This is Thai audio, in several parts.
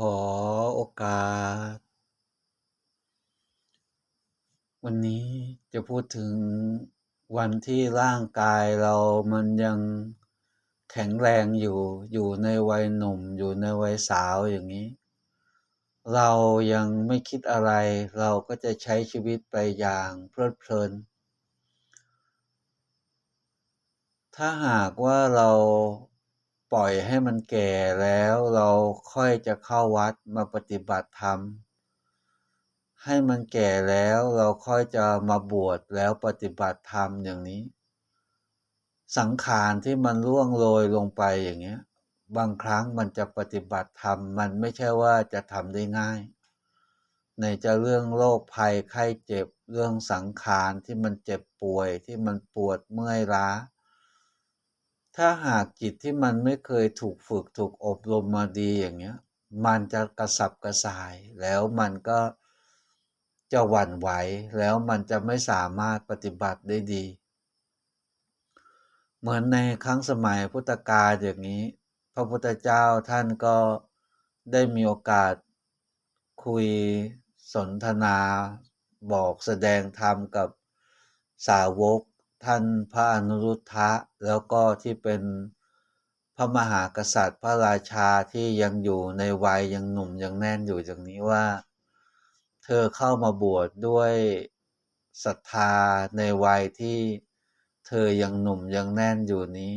ขอโอกาส วันนี้จะพูดถึงวันที่ร่างกายเรามันยังแข็งแรงอยู่อยู่ในวัยหนุ่ม อยู่ในวัยสาวอย่างนี้ เรายังไม่คิดอะไร เราก็จะใช้ชีวิตไปอย่างเพลิดเพลิน ถ้าหากว่าเรา ปล่อยให้มันแก่แล้วเราค่อยจะเข้าวัดมาปฏิบัติธรรม ให้มันแก่แล้วเราค่อยจะมาบวชแล้วปฏิบัติธรรมอย่างนี้ สังขารที่มันล่วงโรยลงไปอย่างเงี้ย บางครั้งมันจะปฏิบัติธรรมมันไม่ใช่ว่าจะทำได้ง่าย ในจะเรื่องโรคภัยไข้เจ็บเรื่องสังขารที่มันเจ็บป่วยที่มันปวดเมื่อยล้า ถ้าหากจิตที่มันไม่เคยถูกฝึกถูกอบรมมาดีอย่างเงี้ย มันจะกระสับกระส่าย แล้วมันก็จะหวั่นไหว แล้วมันจะไม่สามารถปฏิบัติได้ดี เหมือนในครั้งสมัยพุทธกาลอย่างนี้ พระพุทธเจ้าท่านก็ได้มีโอกาสคุยสนทนาบอกแสดงธรรมกับสาวก ท่านพระอนุรุทธะแล้วก็ที่เป็นพระมหากษัตริย์พระราชาที่ยังอยู่ในวัยยังหนุ่มยังแน่นอยู่อย่างนี้ว่า เธอเข้ามาบวชดด้วยศรัทธาในวัยที่เธอยังหนุ่มยังแน่นอยู่นี้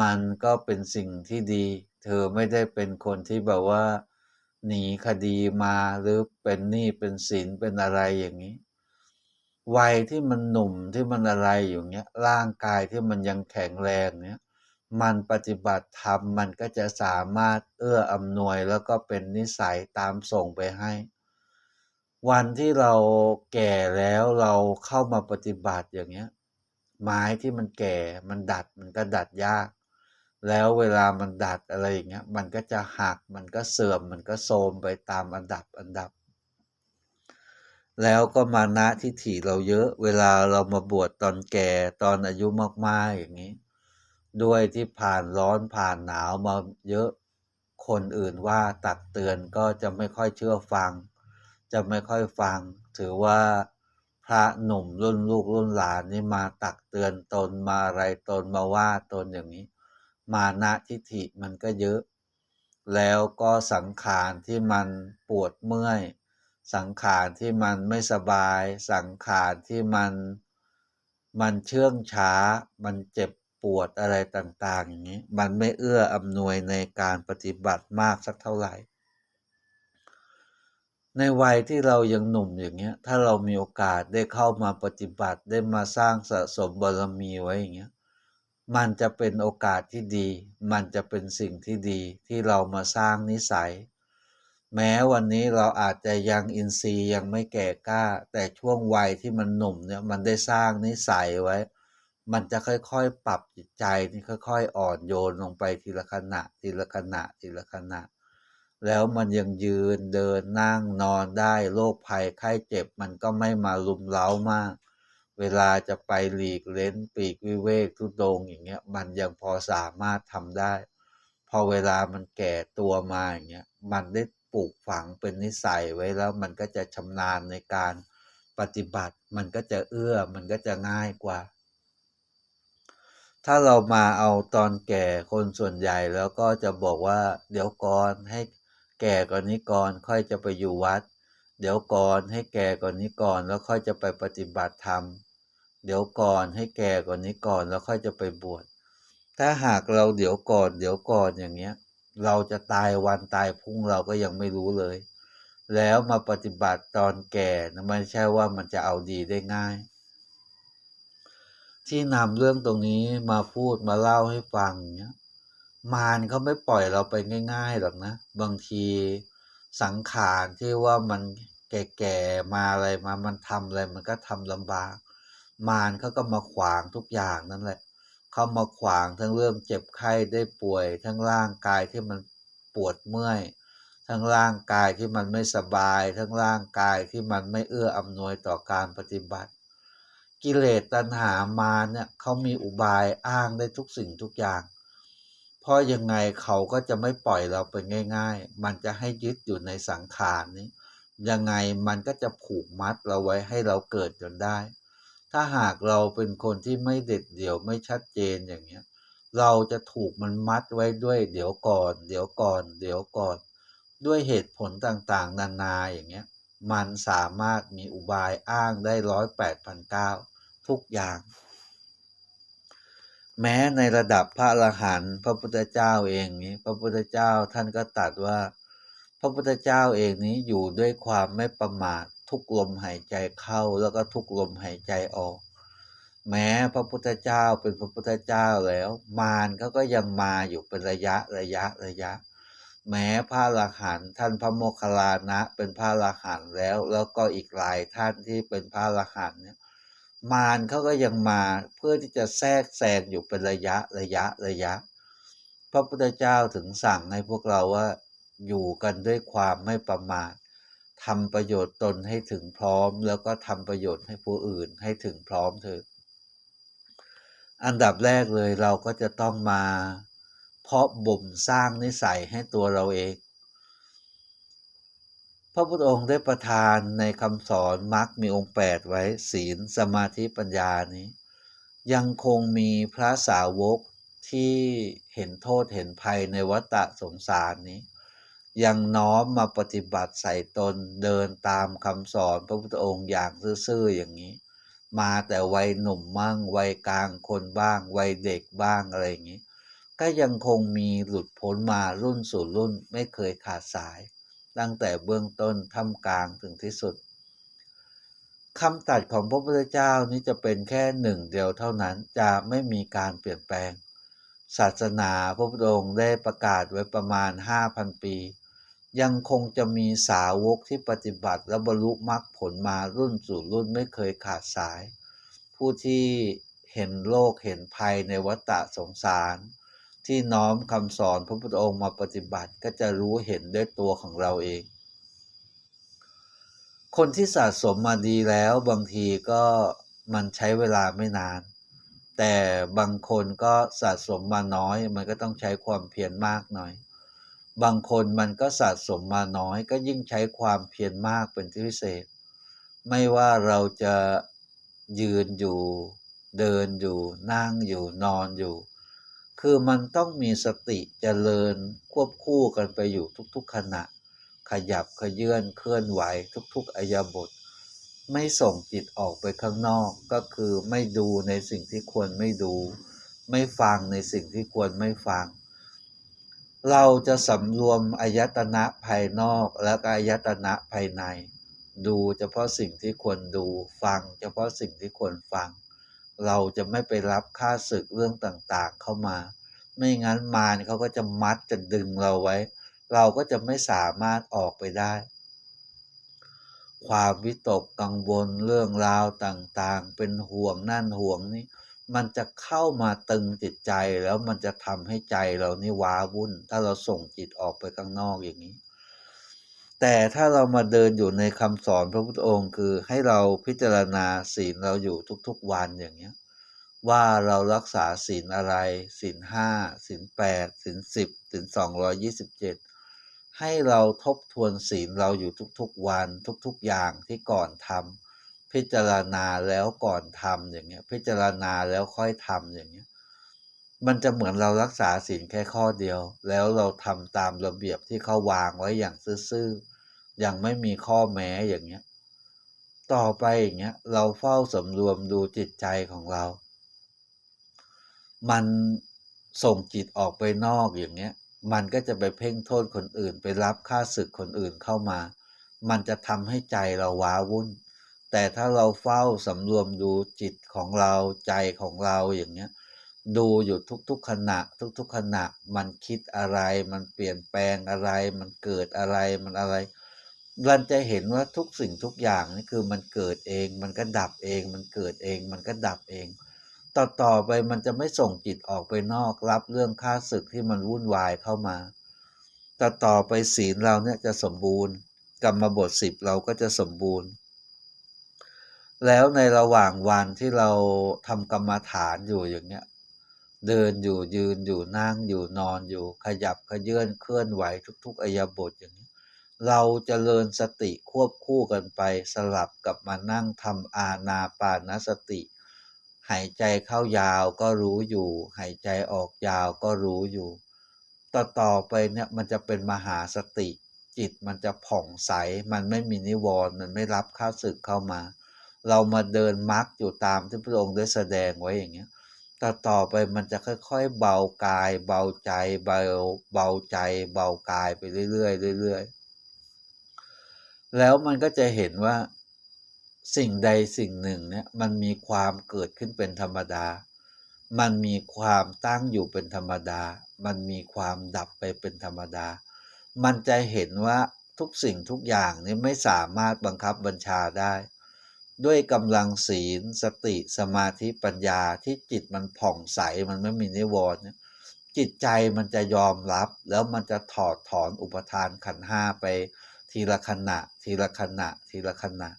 มันก็เป็นสิ่งที่ดี เธอไม่ได้เป็นคนที่แบบว่า หนีคดีมาหรือเป็นหนี้เป็นสินเป็นอะไรอย่างนี้ วัยที่มันหนุ่มที่มันอะไรอยู่เนี้ยร่างกายที่มันยังแข็งแรงเนี้ยมันปฏิบัติธรรมมันก็จะสามารถเอื้ออำนวยแล้วก็เป็นนิสัยตามส่งไปให้ วันที่เราแก่แล้วเราเข้ามาปฏิบัติอย่างเงี้ย ไม้ที่มันแก่มันดัดมันก็ดัดยาก แล้วเวลามันดัดอะไรอย่างเงี้ยมันก็จะหักมันก็เสื่อมมันก็โทรมไปตามอันดับอันดับ แล้วก็มานะทิฏฐิเราเยอะ เวลาเรามาบวชตอนแก่ตอนอายุมากๆอย่างนี้ ด้วยที่ผ่านร้อนผ่านหนาวมาเยอะคนอื่นว่าตักเตือนก็จะไม่ค่อยเชื่อฟัง จะไม่ค่อยฟัง ถือว่าพระหนุ่มรุ่นลูกรุ่นหลานนี่มาตักเตือนตนมาอะไรตนมาว่าตนอย่างนี้ มานะทิฐิมันก็เยอะ แล้วก็สังขารที่มันปวดเมื่อย สังขารที่มันไม่สบาย สังขารที่มันมันเชื่องช้า มันเจ็บปวดอะไรต่างๆอย่างนี้ มันไม่เอื้ออำนวยในการปฏิบัติมากสักเท่าไหร่ ในวัยที่เรายังหนุ่มอย่างเงี้ย ถ้าเรามีโอกาสได้เข้ามาปฏิบัติได้มาสร้างสะสมบารมีไว้อย่างเงี้ย มันจะเป็นโอกาสที่ดี มันจะเป็นสิ่งที่ดีที่เรามาสร้างนิสัย แม้วันนี้เราอาจจะยังอินทรีย์ยังไม่แก่กล้า แต่ช่วงวัยที่มันหนุ่มเนี่ยมันได้สร้างนิสัยไว้ มันจะค่อยๆปรับจิตใจนี่ค่อย ๆ อ่อนโยนลงไปทีละขณะ ทีละขณะทีละขณะ แล้วมันยังยืนเดินนั่งนอนได้โรคภัยไข้เจ็บมันก็ไม่มาลุมเล้ามาก เวลาจะไปหลีกเล้นปีกวิเวกทุดงอย่างเงี้ยมันยังพอสามารถทำได้ พอเวลามันแก่ตัวมาอย่างเงี้ยมันได้ ปลูกฝังเป็นนิสัยไว้แล้วมันก็จะชำนาญในการปฏิบัติ มันก็จะเอื้อมันก็จะง่ายกว่า ถ้าเรามาเอาตอนแก่คนส่วนใหญ่แล้วก็จะบอกว่าเดี๋ยวก่อนให้แก่ก่อนนี้ก่อนค่อยจะไปอยู่วัด เดี๋ยวก่อนให้แก่ก่อนนี้ก่อนแล้วค่อยจะไปปฏิบัติธรรมเดี๋ยวก่อนให้แก่ก่อนนี้ก่อนแล้วค่อยจะไปบวชถ้าหากเราเดี๋ยวก่อนเดี๋ยวก่อนอย่างเงี้ย เราจะตายวันตายพรุ่งเราก็ยังไม่รู้เลย แล้วมาปฏิบัติตอนแก่นะไม่ใช่ว่ามันจะเอาดีได้ง่าย ที่นำเรื่องตรงนี้มาพูดมาเล่าให้ฟังเนี้ยมารเขาไม่ปล่อยเราไปง่ายๆหรอกนะ บางทีสังขารที่ว่ามันแก่ๆมาอะไรมามันทำอะไรมันก็ทำลำบาก มารเขาก็มาขวางทุกอย่างนั่นแหละ เขามาขวางทั้งเรื่องเจ็บไข้ได้ป่วย ทั้งร่างกายที่มันปวดเมื่อย ทั้งร่างกายที่มันไม่สบาย ทั้งร่างกายที่มันไม่เอื้ออำนวยต่อการปฏิบัติ กิเลสตัณหามาเนี่ยเขามีอุบายอ้างได้ทุกสิ่งทุกอย่าง เพราะยังไงเขาก็จะไม่ปล่อยเราไปง่าย ๆ มันจะให้ยึดอยู่ในสังขารนี้ ยังไงมันก็จะผูกมัดเราไว้ให้เราเกิดจนได้ ถ้าหากเราเป็นคนที่ไม่เด็ดเดี่ยวไม่ชัดเจนอย่างเงี้ย เราจะถูกมันมัดไว้ด้วยเดี๋ยวก่อน เดี๋ยวก่อน เดี๋ยวก่อน ด้วยเหตุผลต่างๆ นานาอย่างเงี้ย มันสามารถมีอุบายอ้างได้ร้อยแปดพันเก้าทุกอย่าง แม้ในระดับพระอรหันต์พระพุทธเจ้าเองนี้ พระพุทธเจ้าท่านก็ตรัสว่า พระพุทธเจ้าเองนี้อยู่ด้วยความไม่ประมาท ทุกลมหายใจเข้าแล้วก็ทุกลมหายใจออก แม้พระพุทธเจ้าเป็นพระพุทธเจ้าแล้ว มารเขาก็ยังมาอยู่เป็นระยะระยะระยะ แม้พระอรหันท่านพระโมคคัลลานะเป็นพระอรหันแล้ว แล้วก็อีกหลายท่านที่เป็นพระอรหันเนี่ยมารเขาก็ยังมาเพื่อที่จะแทรกแซงอยู่เป็นระยะระยะระยะ พระพุทธเจ้าถึงสั่งให้พวกเราว่าอยู่กันด้วยความไม่ประมาท ทำประโยชน์ตนให้ถึงพร้อม แล้วก็ทำประโยชน์ให้ผู้อื่นให้ถึงพร้อมเถอะอันดับแรกเลยเราก็จะต้องมา เพาะบ่มสร้างนิสัยให้ตัวเราเอง พระพุทธองค์ได้ประทานในคำสอนมรรคมีองค์แปดไว้ศีลสมาธิปัญญานี้ ยังคงมีพระสาวกที่เห็นโทษเห็นภัยในวัฏสงสารนี้ ยังน้อมมาปฏิบัติใส่ตนเดินตามคำสอนพระพุทธองค์อย่างซื่อๆอย่างนี้ มาแต่วัยหนุ่มมั่งวัยกลางคนบ้างวัยเด็กบ้างอะไรอย่างนี้ ก็ยังคงมีหลุดพ้นมารุ่นสู่รุ่นไม่เคยขาดสาย ตั้งแต่เบื้องต้นท่ามกลางถึงที่สุดคำตัดของพระพุทธเจ้านี้จะเป็นแค่หนึ่งเดียวเท่านั้นจะไม่มีการเปลี่ยนแปลง ศาสนาพระพุทธองค์ได้ประกาศไว้ประมาณ 5,000 ปี ยังคงจะมีสาวกที่ปฏิบัติและบรรลุมรรคผลมารุ่นสู่รุ่นไม่เคยขาดสาย ผู้ที่เห็นโลกเห็นภัยในวัฏสงสาร ที่น้อมคำสอนพระพุทธองค์มาปฏิบัติก็จะรู้เห็นด้วยตัวของเราเอง คนที่สะสมมาดีแล้วบางทีก็มันใช้เวลาไม่นาน แต่บางคนก็สะสมมาน้อย มันก็ต้องใช้ความเพียรมากหน่อย บางคนมันก็สะสมมาน้อยก็ยิ่งใช้ความเพียรมากเป็นที่พิเศษ ไม่ว่าเราจะยืนอยู่ เดินอยู่ นั่งอยู่นอนอยู่ คือมันต้องมีสติเจริญควบคู่กันไปอยู่ทุกๆขณะ ขยับขยื่นเคลื่อนไหวทุกๆอายบท ไม่ส่งจิตออกไปข้างนอกก็คือไม่ดูในสิ่งที่ควรไม่ดู ไม่ฟังในสิ่งที่ควรไม่ฟัง เราจะสำรวมอายตนะภายนอกและก็อายตนะภายใน ดูเฉพาะสิ่งที่ควรดูฟัง เฉพาะสิ่งที่ควรฟัง เราจะไม่ไปรับค่าศึกเรื่องต่างๆเข้ามา ไม่งั้นมารเขาก็จะมัดจะดึงเราไว้ เราก็จะไม่สามารถออกไปได้ ความวิตกกังวลเรื่องราวต่างๆ เป็นห่วงนั่นห่วงนี้ มันจะเข้ามาตึงจิตใจแล้วมันจะทำให้ใจเรานี่ว้าวุ่น ถ้าเราส่งจิตออกไปข้างนอกอย่างนี้ แต่ถ้าเรามาเดินอยู่ในคำสอนพระพุทธองค์คือให้เราพิจารณาศีลเราอยู่ทุกๆวันอย่างเนี้ยว่าเรารักษาศีลอะไรศีลห้าศีลแปดศีลสิบศีลสองร้อยี่สิบเจ็ดให้เราทบทวนศีลเราอยู่ทุกๆวันทุกๆอย่างที่ก่อนทำ พิจารณาแล้วก่อนทำอย่างเงี้ย พิจารณาแล้วค่อยทำอย่างเงี้ย มันจะเหมือนเรารักษาศีลแค่ข้อเดียว แล้วเราทำตามระเบียบที่เขาวางไว้อย่างซื่อๆอย่างไม่มีข้อแม้อย่างเงี้ย ต่อไปอย่างเงี้ยเราเฝ้าสำรวมดูจิตใจของเรา มันส่งจิตออกไปนอกอย่างเงี้ย มันก็จะไปเพ่งโทษคนอื่น ไปรับค่าศึกคนอื่นเข้ามา มันจะทำให้ใจเราว้าวุ่น แต่ถ้าเราเฝ้าสำรวมดูจิตของเราใจของเราอย่างเงี้ยดูอยู่ทุกๆขณะ ทุกๆขณะ มันคิดอะไร มันเปลี่ยนแปลงอะไร มันเกิดอะไรมันอะไรเราจะเห็นว่าทุกสิ่งทุกอย่างนี่คือมันเกิดเอง มันก็ดับเอง มันเกิดเอง มันก็ดับเอง ต่อต่อไปมันจะไม่ส่งจิตออกไปนอกรับเรื่องค่าศึกที่มันวุ่นวายเข้ามา ต่อต่อไปศีลเราเนี่ยจะสมบูรณ์กรรมบทสิบเราก็จะสมบูรณ์ แล้วในระหว่างวันที่เราทำกรรมฐานอยู่อย่างเงี้ยเดินอยู่ยืนอยู่นั่งอยู่นอนอยู่ขยับขยื่นเคลื่อนไหวทุกๆอิริยบถอย่างนี้ เราจเจริญสติควบคู่กันไปสลับกับมานั่งทำอาณาปานสติ หายใจเข้ายาวก็รู้อยู่ หายใจออกยาวก็รู้อยู่ ต่อต่อไปเนี่ยมันจะเป็นมหาสติ จิตมันจะผ่องใส มันไม่มีนิวรณ์มันไม่รับข้าศึกเข้ามา เรามาเดินมรรคอยู่ตามที่พระองค์ได้แสดงไว้อย่างเงี้ยต่อต่อไปมันจะค่อย ๆ เบากาย เบาใจเบาเบาใจ เบากายไปเรื่อยๆเรื่อยๆแล้วมันก็จะเห็นว่าสิ่งใดสิ่งหนึ่งเนี่ยมันมีความเกิดขึ้นเป็นธรรมดา มันมีความตั้งอยู่เป็นธรรมดา มันมีความดับไปเป็นธรรมดา มันจะเห็นว่าทุกสิ่งทุกอย่างนี้ไม่สามารถบังคับบัญชาได้ ด้วยกำลังศีลสติสมาธิปัญญาที่จิตมันผ่องใสมันไม่มีนิวรณ์จิตใจมันจะยอมรับ แล้วมันจะถอดถอนอุปทานขันห้าไป ทีละขณะ ทีละขณะ ทีละขณะ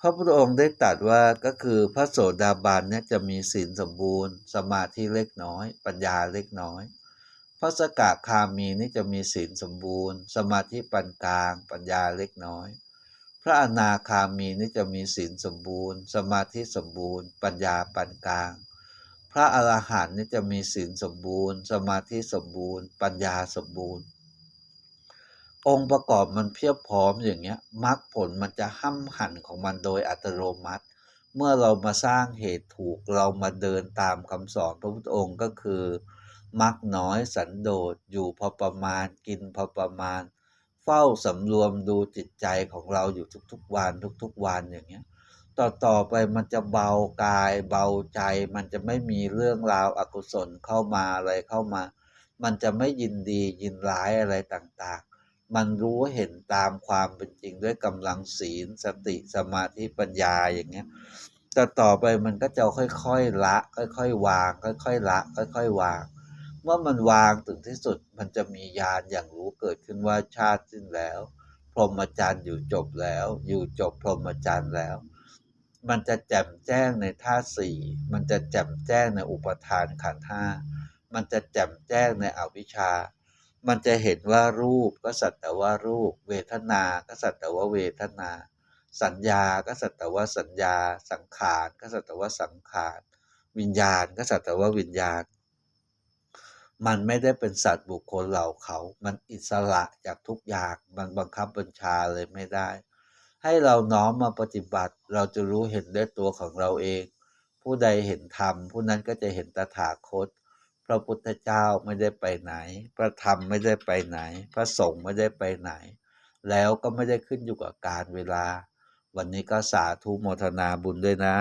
พระพุทธองค์ได้ตรัสว่าก็คือพระโสดาบันเนี่ยจะมีศีลสมบูรณ์ สมาธิเล็กน้อย ปัญญาเล็กน้อย พระสกทาคามีนี่จะมีศีลสมบูรณ์ สมาธิปานกลาง ปัญญาเล็กน้อย พระอนาคามีนี่จะมีศีลสมบูรณ์ สมาธิสมบูรณ์ ปัญญาปานกลาง พระอรหันต์นี่จะมีศีลสมบูรณ์ สมาธิสมบูรณ์ ปัญญาสมบูรณ์ องค์ประกอบมันเพียบพร้อมอย่างเงี้ยมรรคผลมันจะห้ำหันของมันโดยอัตโนมัติ เมื่อเรามาสร้างเหตุถูกเรามาเดินตามคำสอนพระพุทธองค์ก็คือมักน้อยสันโดษอยู่พอประมาณกินพอประมาณ เฝ้าสำรวมดูจิตใจของเราอยู่ทุกๆวันทุกๆวันอย่างเงี้ย ต่อต่อไปมันจะเบากายเบาใจ มันจะไม่มีเรื่องราวอากุศลเข้ามาอะไรเข้ามา มันจะไม่ยินดียินร้ายอะไรต่างๆ มันรู้เห็นตามความเป็นจริงด้วยกำลังศีลสติสมาธิปัญญาอย่างเงี้ยแต่ต่อไปมันก็จะค่อยๆละ ค่อยๆวาง ค่อยๆละ ค่อยๆวาง เมื่อมันวางถึงที่สุดมันจะมีญาณอย่างรู้เกิดขึ้นว่าชาติสิ้นแล้ว พรหมจรรย์อยู่จบแล้ว อยู่จบพรหมจรรย์แล้ว มันจะแจ่มแจ้งในท่าสี่มันจะแจ่มแจ้งในอุปทานขันธ์ห้ามันจะแจ่มแจ้งในอวิชชา มันจะเห็นว่ารูปก็สัตว์แต่ว่ารูป เวทนา ก็สัตว์แต่ว่าเวทนา สัญญา ก็สัตว์แต่ว่าสัญญา สังขาร ก็สัตว์แต่ว่าสังขาร วิญญาณ ก็สัตว์แต่ว่าวิญญาณ มันไม่ได้เป็นสัตว์บุคคลเหล่าเขา มันอิสระจากทุกอย่าง มันบังคับบัญชาเลยไม่ได้ ให้เราน้อมมาปฏิบัติ เราจะรู้เห็นด้วยตัวของเราเอง ผู้ใดเห็นธรรม ผู้นั้นก็จะเห็นตถาคต พระพุทธเจ้าไม่ได้ไปไหน พระธรรมไม่ได้ไปไหน พระสงฆ์ไม่ได้ไปไหน แล้วก็ไม่ได้ขึ้นอยู่กับการเวลา วันนี้ก็สาธุโมทนาบุญด้วยนะ